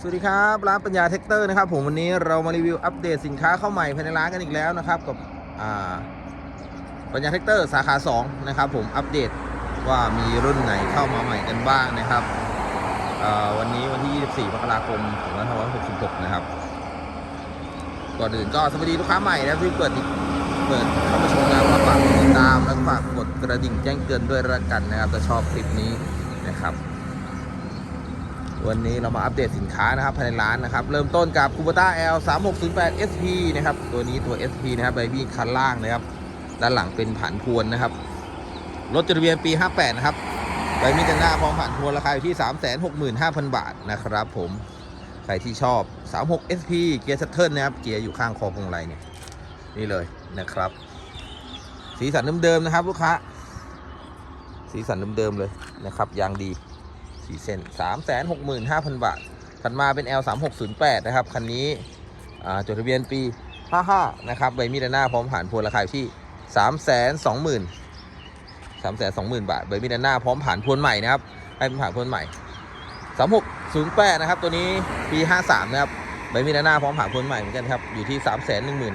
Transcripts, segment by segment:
สวัสดีครับร้านปัญญาเทคเตอร์นะครับผมวันนี้เรามารีวิวอัปเดตสินค้าเข้าใหม่ภายในร้านกันอีกแล้วนะครับกับปัญญาเทคเตอร์สาขา2นะครับผมอัปเดตว่ามีรุ่นไหนเข้ามาใหม่กันบ้างนะครับวันนี้วันที่ 24มกราคม2566 นะครับก่อนอื่นก็สวัสดีลูกค้าใหม่นะที่เปิดเปิดเข้ามาชมแล้วก็ฝากติดตามแล้วก็ฝากกดกระดิ่งแจ้งเตือนด้วยละกันนะครับถ้าชอบคลิปนี้นะครับ วันนี้เรามาอัปเดตสินค้านะครับภายในร้านนะครับ เริ่มต้นกับ Kubota L 3 6 0 8 SP นะครับ ตัวนี้ตัว SP นะครับใบบี้คันล่างนะครับ ด้านหลังเป็นผันพวนนะครับ รถจดทะเบียนปี 58 นะครับใบมีดด้านหน้าพร้อมผันพวนราคาอยู่ที่ 365,000 บาทนะครับผมใครที่ชอบ 36 SP เกียร์ซัตเทิลนะครับ เกียร์อยู่ข้างคอพวงมาลัยเนี่ยนี่เลยนะครับ สีสันเดิมๆนะครับ ลูกค้า สีสันเดิมๆเลยนะครับยางดี สี่เส้นสามแสนหกหมื่นห้าพันบาท ถัดมาเป็น L 3 6 0 8นะครับ คันนี้จดทะเบียนปี 55 นะครับ ใบมีดด้านหน้าพร้อมผ่านพวนราคาอยู่ที่ 3 2 0 0 0 0 3 2 0 0 0 0 บาท ใบมีดด้านหน้าพร้อมผ่านพวนใหม่นะครับ ให้เป็นผ่านพวนใหม่ 3608 นะครับ ตัวนี้ปี 53 นะครับ ใบมีดด้านหน้าพร้อมผ่านพวนใหม่เหมือนกันครับ อยู่ที่ 3 1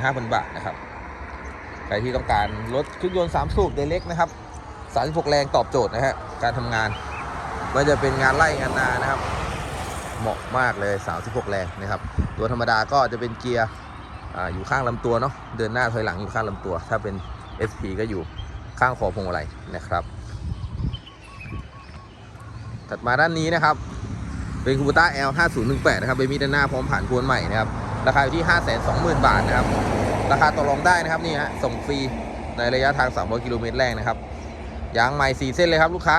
5 0 0 0 บาทนะครับ ใครที่ต้องการรถเครื่องยนต์3สูบเดเล็กนะครับ 36 แรงตอบโจทย์นะฮะ การทำงาน มันจะเป็นงานไล่งานนานะครับ เหมาะมากเลย 36 แรงนะครับ ตัวธรรมดาก็จะเป็นเกียร์ออยู่ข้างลำตัวเนาะเดินหน้าถอยหลังอยู่ข้างลำตัว ถ้าเป็น SP ก็อยู่ข้างคอพวงมาลัยนะครับ ถัดมาด้านนี้นะครับ เป็นคูปต้า L 5018นะครับเบมีด้านหน้าพร้อมผ่านพวนใหม่นะครับ ราคาอยู่ที่ 520,000 บาทนะครับ ราคาต่อรองได้นะครับนี่ฮะส่งฟรีในระยะทาง300กิโลเมตรแรกนะครับยางใหม่4เส้นเลยครับลูกค้า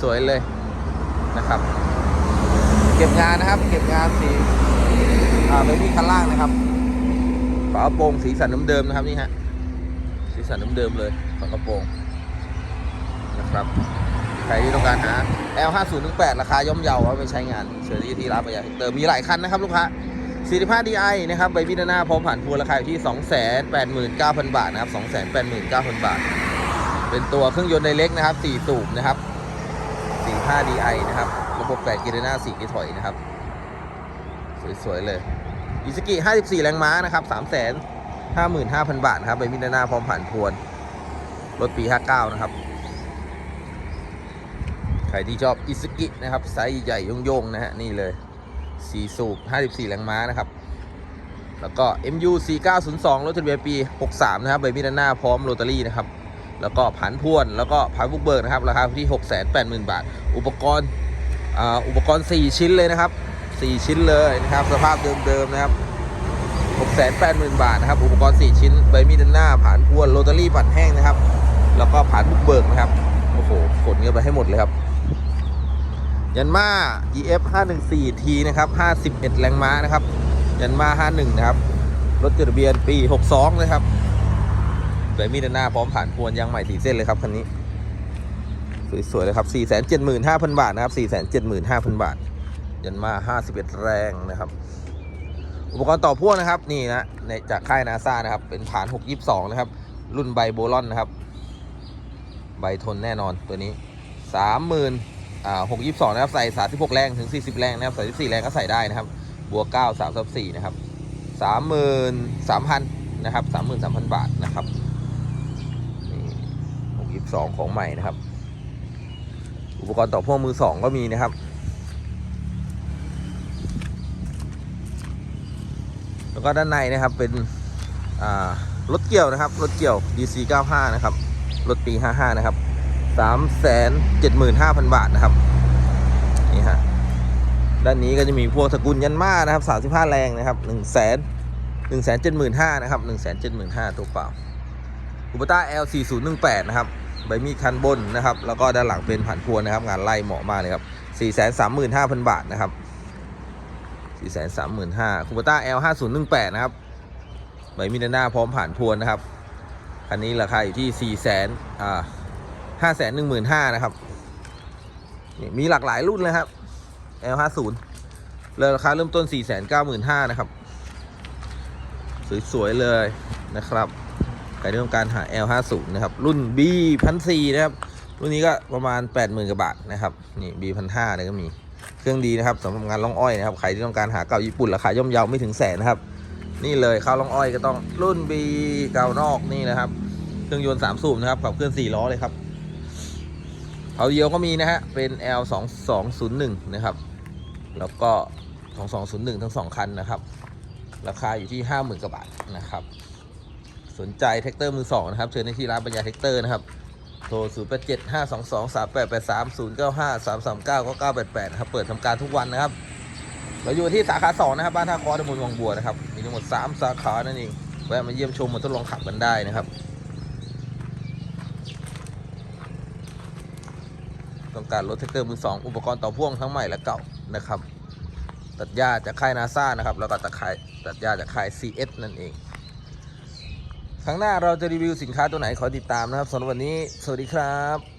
สวยๆเลยนะครับ เก็บงานนะครับ เก็บงานสีเบบี้คันล่างนะครับฝากระโปรงสีสันเดิมๆนะครับนี่ฮะสีสันเดิมๆเลยฝากระโปรงนะครับใครที่ต้องการหา L 5 0 1 8ราคาย่อมเยาเอาไปใช้งานเชิญที่ที่ร้านประหยัดเติมมีหลายคันนะครับลูกค้า45 DI นะครับใบมีดหน้าพร้อมผ่านทัวร์ราคาอยู่ที่ 289,000 บาทนะครับ 289,000 บาท เป็นตัวเครื่องยนต์ไดเล็กนะครับ 4 สูบนะครับ 5DI นะครับ ระบบ8กีร์หน้า4กีถอยนะครับ สวย ๆ เลยอิสกิ 54 แรงม้านะครับ 355,000 บาทครับใบมีดหน้าพร้อมผ่านพวน รถปี 59 นะครับ ใครที่ชอบอิสกินะครับ ไซส์ใหญ่โยงๆ นะฮะ นี่เลย 4 สูบ 54 แรงม้านะครับ แล้วก็ MU 4902 รถทะเบียนปี 63 นะครับใบมีดหน้าพร้อมโรตารี่นะครับ แล้วก็ผันพวน แล้วก็ผันบุกเบิกนะครับ ราคาที่ 6 8 0 0 0 0 บาท อุปกรณ์อ่าอุปกรณ์ 4 ชิ้นเลยนะครับ 4 ชิ้นเลยนะครับ สภาพเดิมๆนะครับ 6 8 0 0 0 0 บาทนะครับ อุปกรณ์ 4 ชิ้น ใบมีดหน้า ผ่านพวน โรตารี่ปั่นแห้งนะครับ แล้วก็ผ่านบุกเบิกนะครับ โอ้โห ขนเงินไปให้หมดเลยครับ ยันมา EF 514 T นะครับ51 แรงม้านะครับ ยันมา 51 นะครับ รถจดทะเบียนปี 62 นะครับ ใบมีดด้านหน้าพร้อมผ่านพวนยางใหม่สีเส้นเลยครับคันนี้ สวยๆเลยครับ 475,000 บาทนะครับ 475,000 บาท ยันมา 51 แรงนะครับ อุปกรณ์ต่อพ่วงนะครับ นี่นะในจากค่ายนาซานะครับ เป็นฐาน 622 นะครับ รุ่นใบโบลอนนะครับ ใบทนแน่นอนตัวนี้ 30,000อ่า622 นะครับ ใส่ 36 แรงถึง 40 แรงนะครับ 34 แรงก็ใส่ได้นะครับ บวก 9 3 4 นะครับ 33,000 นะครับ 33,000 บาทนะครับ 12 ของใหม่นะครับ อุปกรณ์ต่อพ่วงมือสองก็มีนะครับ แล้วก็ด้านในนะครับเป็นรถเกี่ยวนะครับ รถเกี่ยว DC 95 นะครับ รถปี 55 นะครับ 375,000 บาทนะครับ นี่ฮะ ด้านนี้ก็จะมีพวกสกุลยันมานะครับ 35 แรงนะครับ1 0 0 0 0 1 7 5 0 0 0นะครับ 1 7 5 0 0 0ตัวเปล่าอุปต้า L 4 0 1 8 นะครับ ใบมีดคันบนนะครับ แล้วก็ด้านหลังเป็นผ่านพวนนะครับ งานไล่เหมาะมากเลยครับ 435,000 บาทนะครับ 435,000คูปต้า L 5018นะครับ ใบมีดด้านหน้าพร้อมผ่านพวนนะครับ คันนี้ราคาอยู่ที่ 400,000อ่า515,000นะครับ มีหลากหลายรุ่นเลยครับ L 50เลยราคาเริ่มต้น 495,000นะครับ สวยๆเลยนะครับ ใครที่ต้องการหา L50 นะครับ รุ่น B 104 นะครับ รุ่นนี้ก็ประมาณ 80,000กว่าบาทนะครับ นี่ B 1 5เลยก็มี เครื่องดีนะครับสำหรับงานล่องอ้อยนะครับ ใครที่ต้องการหาเก่าญี่ปุ่นราคาย่อมเยาไม่ถึงแสนนะครับ นี่เลยข้าวล่องอ้อยก็ต้องรุ่น B เก่านอกนี่นะครับ เครื่องยนต์3สูบนะครับขับเคลื่อน4ล้อเลยครับเอาเดียวก็มีนะฮะ เป็น L 2 2 0 1 นะครับ แล้วก็ 2201 ทั้งสองคันนะครับ ราคาอยู่ที่ 50,000กว่าบาทนะครับ สนใจแท็กเตอร์มือสองนะครับ เชิญในที่ร้านปัญญาแท็กเตอร์นะครับ โทร 0 8 7 5 2 2 3 8 8 3 0 9 5 3 3 9 9 9 8 8ครับ เปิดทำการทุกวันนะครับ เราอยู่ที่สาขา 2 นะครับ บ้านท่าคอตำบลวังบัวนะครับ มีทั้งหมด 3 สาขานั่นเอง แวะมาเยี่ยมชมมาทดลองขับกันได้นะครับต้องการรถแท็กเตอร์มือสองอุปกรณ์ต่อพ่วงทั้งใหม่และเก่านะครับ ตัดหญ้าจากค่ายนาซานะครับ แล้วก็ตัดค่ายตัดหญ้าจากค่าย CS นั่นเอง ครั้งหน้าเราจะรีวิวสินค้าตัวไหนขอติดตามนะครับสำหรับวันนี้ สวัสดีครับ